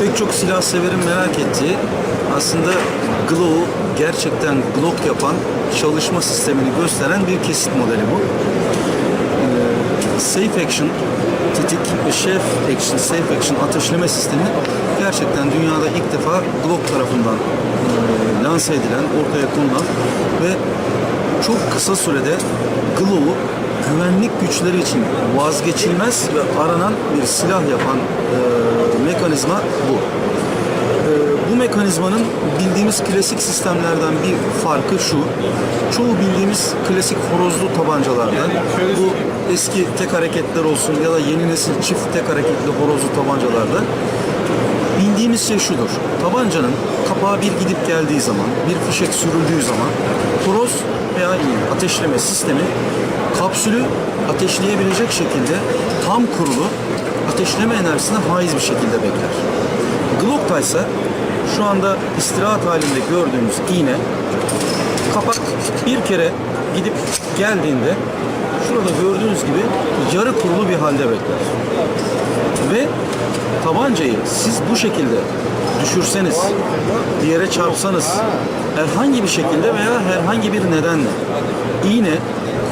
Pek çok silah severin merak ettiği aslında Glock'u gerçekten Glock yapan çalışma sistemini gösteren bir kesit modeli bu. Ee, Safe Action tetik ve Chef Action, Safe Action ateşleme sistemi gerçekten dünyada ilk defa Glock tarafından e, lanse edilen, ortaya konulan ve çok kısa sürede Glock'u güvenlik güçleri için vazgeçilmez ve aranan bir silah yapan e, mekanizma bu. Ee, bu mekanizmanın bildiğimiz klasik sistemlerden bir farkı şu. Çoğu bildiğimiz klasik horozlu tabancalardan bu eski tek hareketler olsun ya da yeni nesil çift tek hareketli horozlu tabancalarda bildiğimiz şey şudur. Tabancanın kapağı bir gidip geldiği zaman, bir fişek sürüldüğü zaman horoz veya ateşleme sistemi kapsülü ateşleyebilecek şekilde tam kurulu ateşleme enerjisine haiz bir şekilde bekler. Glock'ta ise şu anda istirahat halinde gördüğümüz iğne kapak bir kere gidip geldiğinde şurada gördüğünüz gibi yarı kurulu bir halde bekler. Ve tabancayı siz bu şekilde düşürseniz, bir yere çarpsanız, herhangi bir şekilde veya herhangi bir nedenle iğne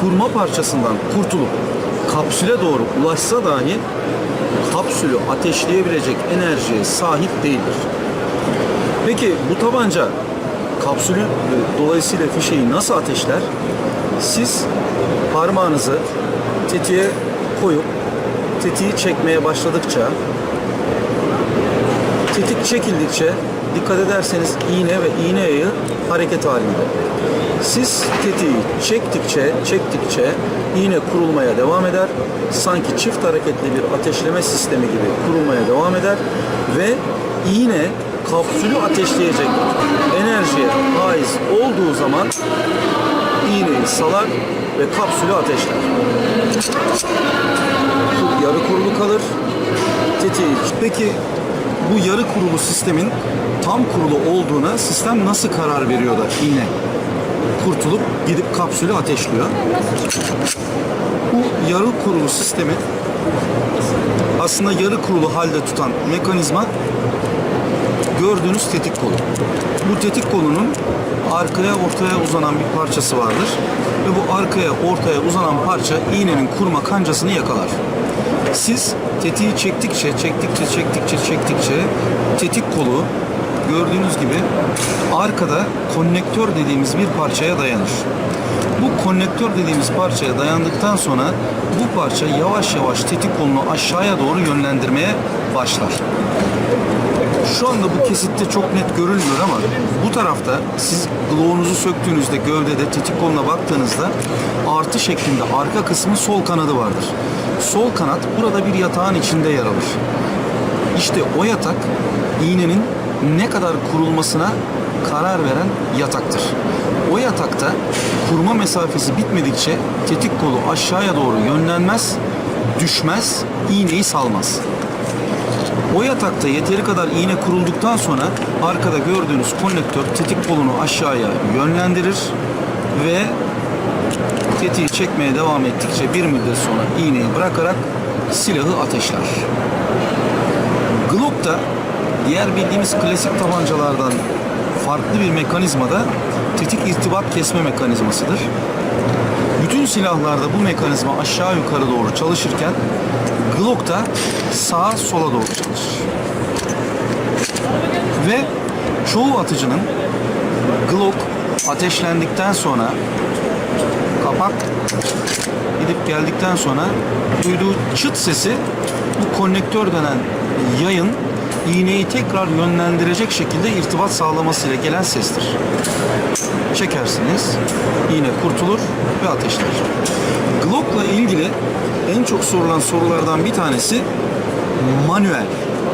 kurma parçasından kurtulup kapsüle doğru ulaşsa dahi kapsülü ateşleyebilecek enerjiye sahip değildir. Peki bu tabanca kapsülü e, dolayısıyla fişeği nasıl ateşler? Siz parmağınızı tetiğe koyup tetiği çekmeye başladıkça tetik çekildikçe dikkat ederseniz iğne ve iğne yayı hareket halinde. Siz tetiği çektikçe, çektikçe iğne kurulmaya devam eder. Sanki çift hareketli bir ateşleme sistemi gibi kurulmaya devam eder ve iğne kapsülü ateşleyecek enerjiye haiz olduğu zaman iğneyi salar ve kapsülü ateşler. Yarı kurulu kalır. Tetiği. Peki bu yarı kurulu sistemin tam kurulu olduğuna sistem nasıl karar veriyor da iğne kurtulup gidip kapsülü ateşliyor? Bu yarı kurulu sistemi aslında yarı kurulu halde tutan mekanizma gördüğünüz tetik kolu. Bu tetik kolunun arkaya ortaya uzanan bir parçası vardır. Ve bu arkaya ortaya uzanan parça iğnenin kurma kancasını yakalar. Siz tetiği çektikçe, çektikçe, çektikçe, çektikçe tetik kolu gördüğünüz gibi arkada konnektör dediğimiz bir parçaya dayanır. Bu konnektör dediğimiz parçaya dayandıktan sonra bu parça yavaş yavaş tetik kolunu aşağıya doğru yönlendirmeye başlar. Şu anda bu kesitte çok net görülmüyor ama bu tarafta siz gloğunuzu söktüğünüzde gövdede tetik koluna baktığınızda artı şeklinde arka kısmı sol kanadı vardır. Sol kanat burada bir yatağın içinde yer alır. İşte o yatak iğnenin ne kadar kurulmasına karar veren yataktır. O yatakta kurma mesafesi bitmedikçe tetik kolu aşağıya doğru yönlenmez, düşmez, iğneyi salmaz. O yatakta yeteri kadar iğne kurulduktan sonra arkada gördüğünüz konnektör tetik kolunu aşağıya yönlendirir ve tetiği çekmeye devam ettikçe bir müddet sonra iğneyi bırakarak silahı ateşler. Glock da diğer bildiğimiz klasik tabancalardan farklı bir mekanizmada tetik irtibat kesme mekanizmasıdır. Bütün silahlarda bu mekanizma aşağı yukarı doğru çalışırken Glock da sağa sola doğru çalışır. Ve çoğu atıcının Glock ateşlendikten sonra kapak gidip geldikten sonra duyduğu çıt sesi bu konnektör denen yayın iğneyi tekrar yönlendirecek şekilde irtibat sağlamasıyla gelen sestir. Çekersiniz, iğne kurtulur ve ateşler. Glock'la ilgili en çok sorulan sorulardan bir tanesi manuel,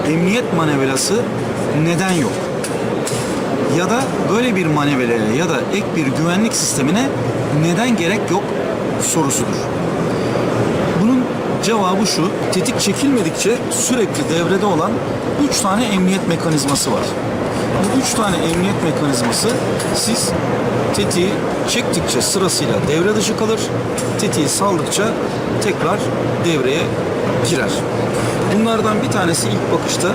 emniyet manevrası neden yok? Ya da böyle bir manevraya ya da ek bir güvenlik sistemine neden gerek yok sorusudur. Cevabı şu, tetik çekilmedikçe sürekli devrede olan 3 tane emniyet mekanizması var. Bu 3 tane emniyet mekanizması siz tetiği çektikçe sırasıyla devre dışı kalır, tetiği saldıkça tekrar devreye girer. Bunlardan bir tanesi ilk bakışta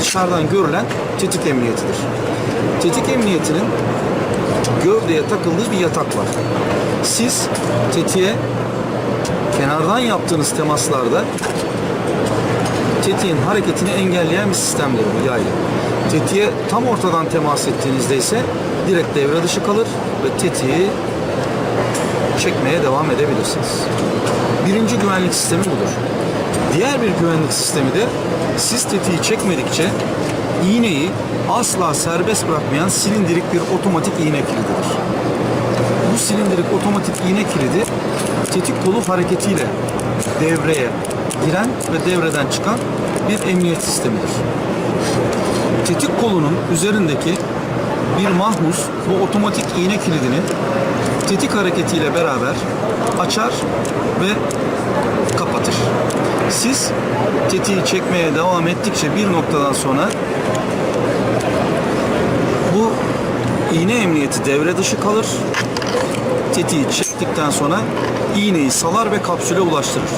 dışarıdan görülen tetik emniyetidir. Tetik emniyetinin gövdeye takıldığı bir yatak var. Siz tetiğe kenardan yaptığınız temaslarda tetiğin hareketini engelleyen bir sistemdir bu yaylı. Tetiğe tam ortadan temas ettiğinizde ise direkt devre dışı kalır ve tetiği çekmeye devam edebilirsiniz. Birinci güvenlik sistemi budur. Diğer bir güvenlik sistemi de siz tetiği çekmedikçe iğneyi asla serbest bırakmayan silindirik bir otomatik iğne kilididir. Bu silindirik otomatik iğne kilidi tetik kolu hareketiyle devreye giren ve devreden çıkan bir emniyet sistemidir. Tetik kolunun üzerindeki bir mahmuz bu otomatik iğne kilidini tetik hareketiyle beraber açar ve kapatır. Siz tetiği çekmeye devam ettikçe bir noktadan sonra bu iğne emniyeti devre dışı kalır. Tetiği çektikten sonra iğneyi salar ve kapsüle ulaştırır.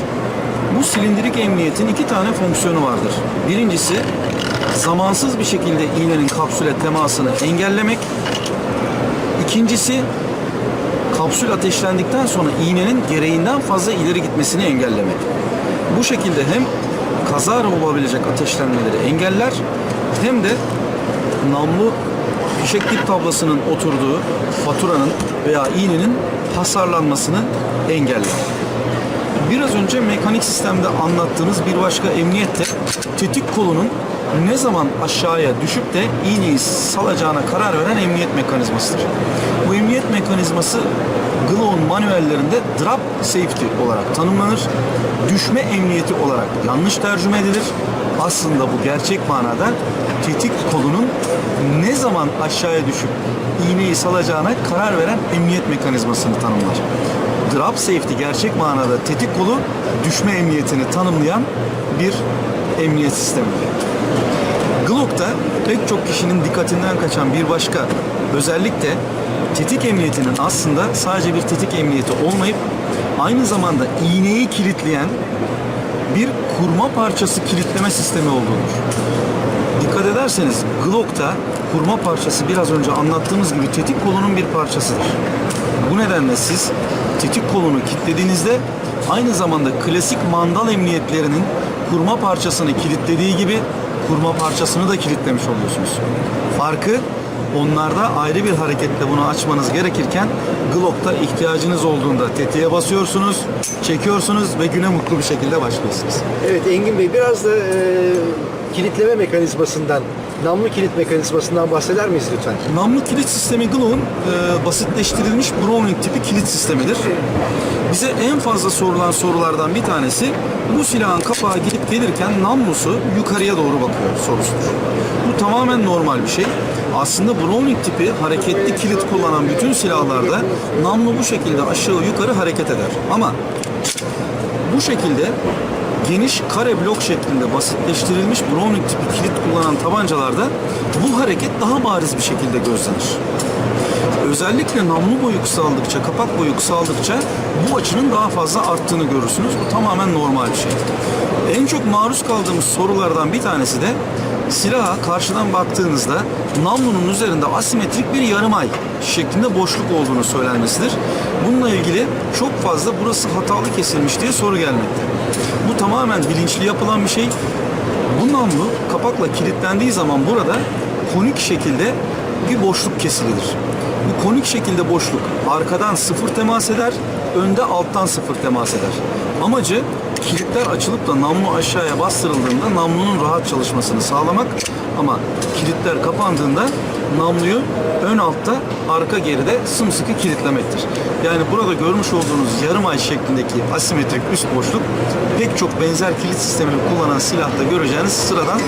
Bu silindirik emniyetin iki tane fonksiyonu vardır. Birincisi zamansız bir şekilde iğnenin kapsüle temasını engellemek. İkincisi kapsül ateşlendikten sonra iğnenin gereğinden fazla ileri gitmesini engellemek. Bu şekilde hem kazara olabilecek ateşlenmeleri engeller hem de namlu fişek dip tablasının oturduğu faturanın veya iğnenin hasarlanmasını engeller. Biraz önce mekanik sistemde anlattığınız bir başka emniyet de tetik kolunun ne zaman aşağıya düşüp de iğneyi salacağına karar veren emniyet mekanizmasıdır. Bu emniyet mekanizması Glow'un manuellerinde drop safety olarak tanımlanır. Düşme emniyeti olarak yanlış tercüme edilir. Aslında bu gerçek manada tetik kolunun ne zaman aşağıya düşüp iğneyi salacağına karar veren emniyet mekanizmasını tanımlar. Drop safety gerçek manada tetik kolu düşme emniyetini tanımlayan bir emniyet sistemi. Glock'ta pek çok kişinin dikkatinden kaçan bir başka özellik de tetik emniyetinin aslında sadece bir tetik emniyeti olmayıp aynı zamanda iğneyi kilitleyen bir kurma parçası kilitleme sistemi olduğudur. Dikkat ederseniz Glock'ta kurma parçası biraz önce anlattığımız gibi tetik kolunun bir parçasıdır. Bu nedenle siz tetik kolunu kilitlediğinizde aynı zamanda klasik mandal emniyetlerinin kurma parçasını kilitlediği gibi kurma parçasını da kilitlemiş oluyorsunuz. Farkı onlarda ayrı bir hareketle bunu açmanız gerekirken Glock'ta ihtiyacınız olduğunda tetiğe basıyorsunuz, çekiyorsunuz ve güne mutlu bir şekilde başlıyorsunuz. Evet Engin Bey biraz da e, kilitleme mekanizmasından, namlu kilit mekanizmasından bahseder miyiz lütfen? Namlu kilit sistemi Glock'un e, basitleştirilmiş Browning tipi kilit sistemidir. Bize en fazla sorulan sorulardan bir tanesi bu silahın kapağı gidip gelirken namlusu yukarıya doğru bakıyor sorusudur. Bu tamamen normal bir şey. Aslında Browning tipi hareketli kilit kullanan bütün silahlarda namlu bu şekilde aşağı yukarı hareket eder. Ama bu şekilde geniş kare blok şeklinde basitleştirilmiş Browning tipi kilit kullanan tabancalarda bu hareket daha bariz bir şekilde gözlenir. Özellikle namlu boyu kısaldıkça, kapak boyu kısaldıkça bu açının daha fazla arttığını görürsünüz. Bu tamamen normal bir şey. En çok maruz kaldığımız sorulardan bir tanesi de silaha karşıdan baktığınızda namlunun üzerinde asimetrik bir yarım ay şeklinde boşluk olduğunu söylenmesidir. Bununla ilgili çok fazla burası hatalı kesilmiş diye soru gelmekte. Bu tamamen bilinçli yapılan bir şey. Bu namlu kapakla kilitlendiği zaman burada konik şekilde bir boşluk kesilir. Bu konik şekilde boşluk arkadan sıfır temas eder, önde alttan sıfır temas eder. Amacı kilitler açılıp da namlu aşağıya bastırıldığında namlunun rahat çalışmasını sağlamak ama kilitler kapandığında namluyu ön altta arka geride sımsıkı kilitlemektir. Yani burada görmüş olduğunuz yarım ay şeklindeki asimetrik üst boşluk pek çok benzer kilit sistemini kullanan silahta göreceğiniz sıradan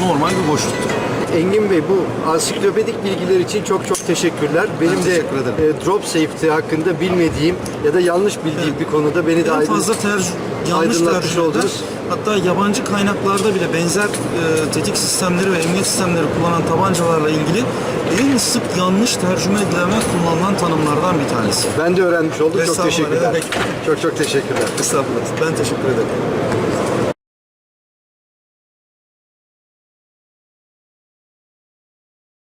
normal bir boşluktur. Engin Bey bu ansiklopedik bilgiler için çok çok teşekkürler. Benim de teşekkür ederim. e, drop safety hakkında bilmediğim ya da yanlış bildiğim bir konuda beni de aydın, fazla tercih, yanlış aydınlatmış oldunuz. Hatta yabancı kaynaklarda bile benzer e, tetik sistemleri ve emniyet sistemleri kullanan tabancalarla ilgili en sık yanlış tercüme edilen kullanılan tanımlardan bir tanesi. Ben de öğrenmiş oldum. Çok teşekkürler. Çok çok teşekkürler. Estağfurullah. Ben teşekkür ederim.